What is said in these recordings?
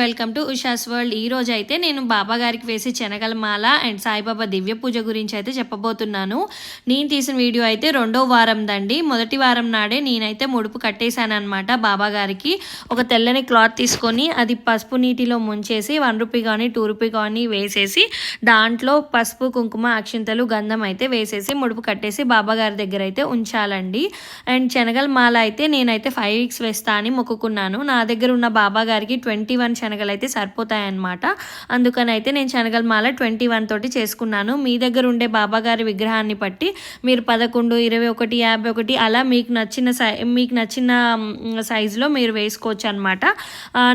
Welcome to Usha's world. ఈ రోజు అయితే నేను బాబా గారికి వేసి శనగల మాల అండ్ సాయిబాబా దివ్య పూజ గురించి అయితే చెప్పబోతున్నాను. నేను తీసిన వీడియో అయితే రెండో వారం దండి. మొదటి వారం నాడే నేనైతే ముడుపు కట్టేశాను అనమాట బాబా గారికి. ఒక తెల్లని క్లాత్ తీసుకొని అది పసుపు నీటిలో ముంచేసి వన్ రూపీ కానీ టూ రూపీ కానీ వేసేసి దాంట్లో పసుపు కుంకుమ అక్షింతలు గంధం అయితే వేసేసి ముడుపు కట్టేసి బాబా గారి దగ్గర అయితే ఉంచాలండి. అండ్ శనగల మాల అయితే నేనైతే ఫైవ్ వీక్స్ వేస్తా అని మొక్కుకున్నాను. నా దగ్గర ఉన్న బాబా గారికి ట్వంటీ వన్ శనగలు అయితే సరిపోతాయన్నమాట. అందుకని అయితే నేను శనగల మాల ట్వంటీ వన్ తోటి చేసుకున్నాను. మీ దగ్గర ఉండే బాబాగారి విగ్రహాన్ని బట్టి మీరు పదకొండు ఇరవై ఒకటి యాభై ఒకటి అలా మీకు నచ్చిన సై మీకు నచ్చిన సైజులో మీరు వేసుకోవచ్చు అనమాట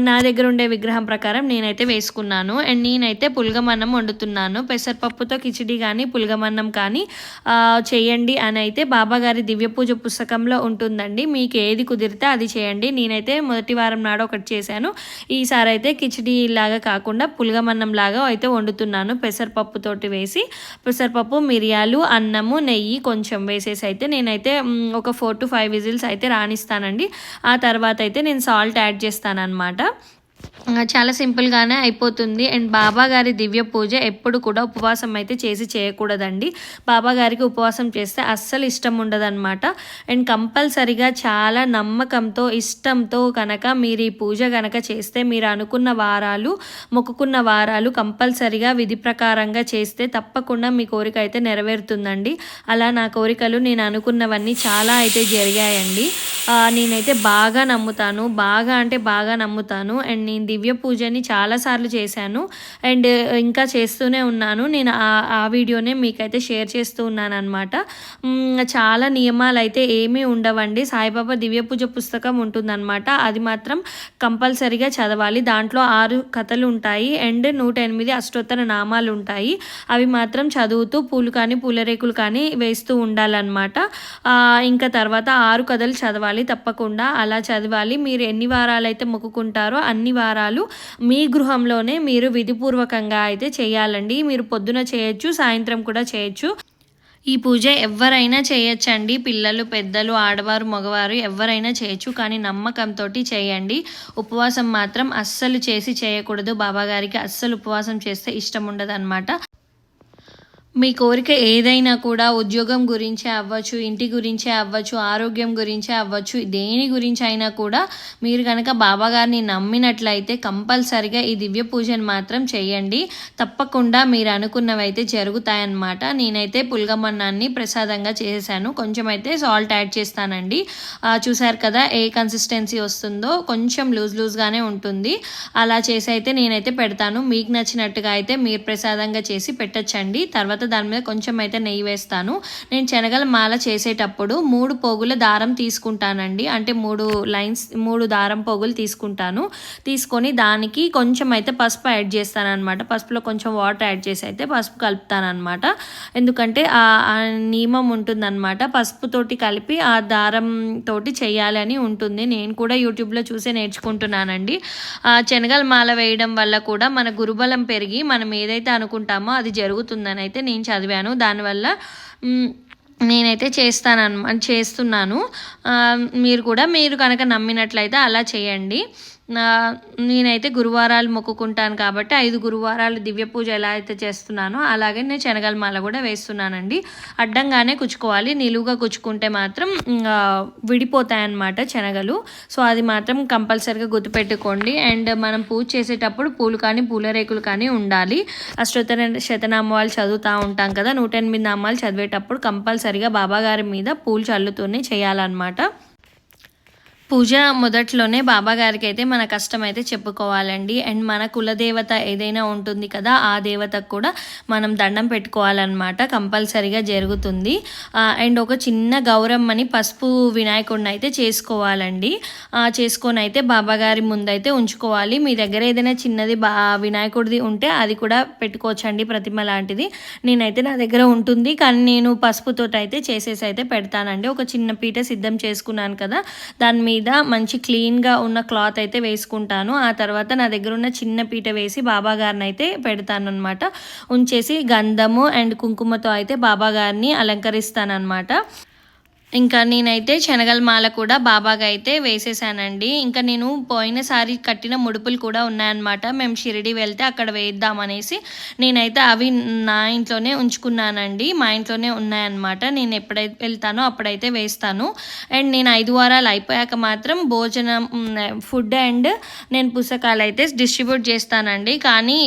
నా దగ్గర ఉండే విగ్రహం ప్రకారం నేనైతే వేసుకున్నాను. అండ్ నేనైతే పులగమన్నం వండుతున్నాను. పెసరపప్పుతో కిచిడి కానీ పులగమన్నం కానీ చేయండి అని అయితే బాబాగారి దివ్య పూజ పుస్తకంలో ఉంటుందండి. మీకు ఏది కుదిరితే అది చేయండి. నేనైతే మొదటి వారం నాడు ఒకటి చేశాను. ఈసారి అయితే కిచిడి లాగా కాకుండా పులగమన్నం లాగా అయితే వండుతున్నాను. పెసరపప్పుతోటి వేసి పెసరపప్పు మిరియాలు అన్నము నెయ్యి కొంచెం వేసేసి అయితే నేనైతే ఒక ఫోర్ టు ఫైవ్ విజిల్స్ అయితే రాణిస్తానండి. ఆ తర్వాత అయితే నేను సాల్ట్ యాడ్ చేస్తాను అనమాట చాలా సింపుల్గానే అయిపోతుంది. అండ్ బాబా గారి దివ్య పూజ ఎప్పుడు కూడా ఉపవాసం అయితే చేసి చేయకూడదండి. బాబా గారికి ఉపవాసం చేస్తే అస్సలు ఇష్టం ఉండదన్నమాట. అండ్ కంపల్సరిగా చాలా నమ్మకంతో ఇష్టంతో కనుక మీరు ఈ పూజ కనుక చేస్తే మీరు అనుకున్న వారాలు మొక్కుకున్న వారాలు కంపల్సరిగా విధి ప్రకారంగా చేస్తే తప్పకుండా మీ కోరిక అయితే నెరవేరుతుందండి. అలా నా కోరికలు నేను అనుకున్నవన్నీ చాలా అయితే జరిగాయండి. నేనైతే బాగా నమ్ముతాను. బాగా అంటే బాగా నమ్ముతాను. అండ్ నేను దివ్య పూజని చాలాసార్లు చేశాను. అండ్ ఇంకా చేస్తూనే ఉన్నాను. నేను ఆ ఆ వీడియోనే మీకైతే షేర్ చేస్తూ ఉన్నాను అనమాట చాలా నియమాలు అయితే ఏమీ ఉండవండి. సాయిబాబా దివ్య పూజ పుస్తకం ఉంటుందన్నమాట. అది మాత్రం కంపల్సరిగా చదవాలి. దాంట్లో ఆరు కథలు ఉంటాయి. అండ్ నూట ఎనిమిది అష్టోత్తర నామాలు ఉంటాయి. అవి మాత్రం చదువుతూ పూలు కానీ పూలరేకులు కానీ వేస్తూ ఉండాలన్నమాట. ఇంకా తర్వాత ఆరు కథలు చదవాలి తప్పకుండా. అలా చదవాలి. మీరు ఎన్ని వారాలు అయితే మొక్కుకుంటారో అన్ని వారాలు మీ గృహంలోనే మీరు విధిపూర్వకంగా అయితే చేయాలండి. మీరు పొద్దున చేయొచ్చు సాయంత్రం కూడా చేయొచ్చు. ఈ పూజ ఎవరైనా చేయొచ్చండి. పిల్లలు పెద్దలు ఆడవారు మగవారు ఎవరైనా చేయొచ్చు కానీ నమ్మకంతో చేయండి. ఉపవాసం మాత్రం అస్సలు చేసి చేయకూడదు. బాబాగారికి అస్సలు ఉపవాసం చేస్తే ఇష్టం ఉండదు మీ కోరిక ఏదైనా కూడా ఉద్యోగం గురించే అవ్వచ్చు ఇంటి గురించే అవ్వచ్చు ఆరోగ్యం గురించే అవ్వచ్చు దేని గురించి అయినా కూడా మీరు కనుక బాబా గారిని నమ్మినట్లయితే కంపల్సరిగా ఈ దివ్య పూజను మాత్రం చేయండి. తప్పకుండా మీరు అనుకున్నవైతే జరుగుతాయన్నమాట. నేనైతే పులగమన్నాన్ని ప్రసాదంగా చేశాను కొంచెం అయితే సాల్ట్ యాడ్ చేస్తానండి. చూసారు కదా ఏ కన్సిస్టెన్సీ వస్తుందో కొంచెం లూజ్ లూజ్గానే ఉంటుంది. అలా చేసి అయితే నేనైతే పెడతాను. మీకు నచ్చినట్టుగా అయితే మీరు ప్రసాదంగా చేసి పెట్టచ్చండి. తర్వాత దాని మీద కొంచెం అయితే నెయ్యి వేస్తాను. నేను శనగల మాల చేసేటప్పుడు మూడు పోగుల దారం తీసుకుంటానండి. అంటే మూడు లైన్స్ మూడు దారం పోగులు తీసుకుంటాను. తీసుకొని దానికి కొంచెం అయితే పసుపు యాడ్ చేస్తాను అనమాట పసుపులో కొంచెం వాటర్ యాడ్ చేసి అయితే పసుపు కలుపుతాను అనమాట ఎందుకంటే ఆ నియమం ఉంటుందన్నమాట. పసుపుతోటి కలిపి ఆ దారం తోటి చేయాలని ఉంటుంది. నేను కూడా యూట్యూబ్లో చూసే నేర్చుకుంటున్నానండి. ఆ శనగల మాల వేయడం వల్ల కూడా మన గురుబలం పెరిగి మనం ఏదైతే అనుకుంటామో అది జరుగుతుందని అయితే నేను నేను చదివాను. దానివల్ల నేనైతే చేస్తాను చేస్తున్నాను. మీరు కూడా మీరు కనుక నమ్మినట్లయితే అలా చేయండి. నేనైతే గురువారాలు మొక్కుకుంటాను కాబట్టి ఐదు గురువారాలు దివ్య పూజ ఎలా అయితే చేస్తున్నానో అలాగే నేను శనగల మాల కూడా వేస్తున్నానండి. అడ్డంగానే కుచ్చుకోవాలి. నిలువుగా కుచ్చుకుంటే మాత్రం విడిపోతాయన్నమాట శనగలు. సో అది మాత్రం కంపల్సరిగా గుర్తుపెట్టుకోండి. అండ్ మనం పూజ చేసేటప్పుడు పూలు కానీ పూల రేకులు కానీ ఉండాలి. అష్టోత్తర శతనామాలు చదువుతూ ఉంటాం కదా నూట ఎనిమిది నామాలు చదివేటప్పుడు కంపల్సరిగా బాబాగారి మీద పూలు చల్లుతూనే చేయాలన్నమాట. పూజ మొదట్లోనే బాబాగారికి అయితే మన కష్టం అయితే చెప్పుకోవాలండి. అండ్ మన కులదేవత ఏదైనా ఉంటుంది కదా ఆ దేవతకు కూడా మనం దండం పెట్టుకోవాలన్నమాట. కంపల్సరిగా జరుగుతుంది. అండ్ ఒక చిన్న గౌరమ్మని పసుపు వినాయకుడిని అయితే చేసుకోవాలండి. చేసుకొని అయితే బాబాగారి ముందైతే ఉంచుకోవాలి. మీ దగ్గర ఏదైనా చిన్నది బా వినాయకుడిది ఉంటే అది కూడా పెట్టుకోవచ్చండి ప్రతిమ లాంటిది. నేనైతే నా దగ్గర ఉంటుంది. కానీ నేను పసుపుతో అయితే చేసేసి అయితే పెడతానండి. ఒక చిన్న పీట సిద్ధం చేసుకున్నాను కదా దాని మీద మంచి క్లీన్గా ఉన్న క్లాత్ అయితే వేసుకుంటాను. ఆ తర్వాత నా దగ్గర ఉన్న చిన్న పీట వేసి బాబా గారిని అయితే పెడతాను అనమాట ఉంచేసి గంధము అండ్ కుంకుమతో అయితే బాబా గారిని అలంకరిస్తాను అనమాట ఇంకా నేనైతే శనగల మాల కూడా బాబాగా అయితే వేసేసానండి. ఇంకా నేను పోయినసారి కట్టిన ముడుపులు కూడా ఉన్నాయన్నమాట. మేము షిరిడి వెళ్తే అక్కడ వేద్దామనేసి నేనైతే అవి నా ఇంట్లోనే ఉంచుకున్నానండి. మా ఇంట్లోనే ఉన్నాయన్నమాట. నేను ఎప్పుడైతే వెళ్తానో అప్పుడైతే వేస్తాను. అండ్ నేను ఐదు వారాలు అయిపోయాక మాత్రం భోజనం ఫుడ్ అండ్ నేను పుస్తకాలు అయితే డిస్ట్రిబ్యూట్ చేస్తానండి. కానీ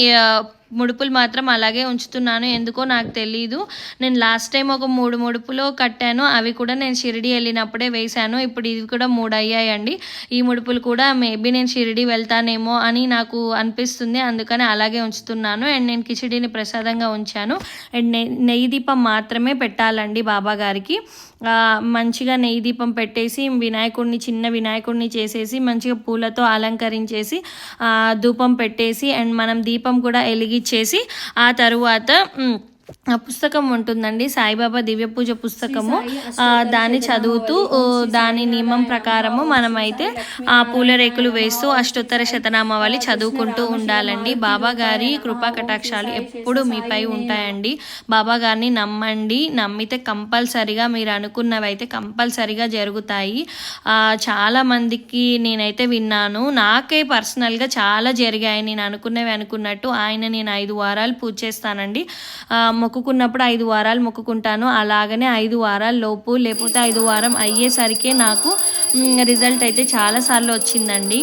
ముడుపులు మాత్రం అలాగే ఉంచుతున్నాను. ఎందుకో నాకు తెలీదు. నేను లాస్ట్ టైం ఒక మూడు ముడుపులు కట్టాను. అవి కూడా నేను షిరిడి వెళ్ళినప్పుడే వేశాను. ఇప్పుడు ఇవి కూడా మూడు అయ్యాయండి ఈ ముడుపులు కూడా మేబీ నేను షిరిడి వెళ్తానేమో అని నాకు అనిపిస్తుంది. అందుకని అలాగే ఉంచుతున్నాను. అండ్ నేను కిచిడిని ప్రసాదంగా ఉంచాను. అండ్ నెయ్యి దీపం మాత్రమే పెట్టాలండి బాబా గారికి. మంచిగా నెయ్యి దీపం పెట్టేసి వినాయకుడిని చిన్న వినాయకుడిని చేసేసి మంచిగా పూలతో అలంకరించేసి ధూపం పెట్టేసి అండ్ మనం దీపం కూడా వెలిగించేసి ఆ తరువాత పుస్తకం ఉంటుందండి. సాయిబాబా దివ్య పూజ పుస్తకము. దాన్ని చదువుతూ దాని నియమం ప్రకారము మనమైతే ఆ పూల రేకులు వేస్తూ అష్టోత్తర శతనామావళి చదువుకుంటూ ఉండాలండి. బాబా గారి కృపా కటాక్షాలు ఎప్పుడు మీపై ఉంటాయండి. బాబా గారిని నమ్మండి. నమ్మితే కంపల్సరిగా మీరు అనుకున్నవి అయితే కంపల్సరిగా జరుగుతాయి. చాలా మందికి నేనైతే విన్నాను. నాకే పర్సనల్గా చాలా జరిగాయి. నేను అనుకున్నవి అనుకున్నట్టు ఆయన నేను ఐదు వారాలు పూజ చేస్తానండి. మొక్కుకున్నప్పుడు ఐదు వారాలు మొక్కుకుంటాను. అలాగనే ఐదు వారాల లోపు లేకపోతే ఐదు వారం అయ్యేసరికి నాకు రిజల్ట్ అయితే చాలాసార్లు వచ్చిందండి.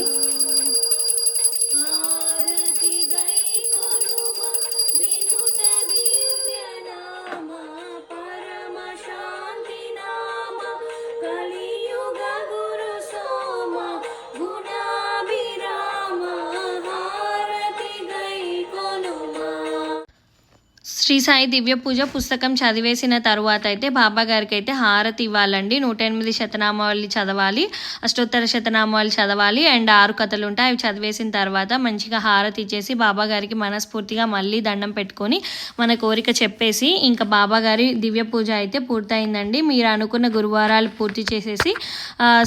శ్రీ సాయి దివ్య పూజ పుస్తకం చదివేసిన తరువాత అయితే బాబా గారికి అయితే హారతి ఇవ్వాలండి. నూట ఎనిమిది శతనామావళి చదవాలి అష్టోత్తర శతనామావళి చదవాలి అండ్ ఆరు కథలు ఉంటాయి. అవి చదివేసిన తర్వాత మంచిగా హారతి ఇచ్చేసి బాబా గారికి మనస్ఫూర్తిగా మళ్ళీ దండం పెట్టుకొని మన కోరిక చెప్పేసి ఇంకా బాబా గారి దివ్య పూజ అయితే పూర్తయిందండి. మీరు అనుకున్న గురువారాలు పూర్తి చేసేసి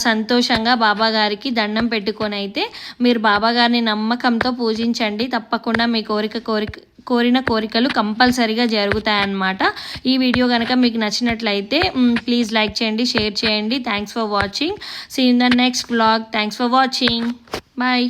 సంతోషంగా బాబా గారికి దండం పెట్టుకొని అయితే మీరు బాబా గారిని నమ్మకంతో పూజించండి. తప్పకుండా మీ కోరిక కోరిక కోరిన కోరికలు కంపల్సరీగా జరుగుతాయన్నమాట. ఈ వీడియో కనుక మీకు నచ్చినట్లయితే ప్లీజ్ లైక్ చేయండి షేర్ చేయండి. Thanks for watching see in the next blog thanks for watching bye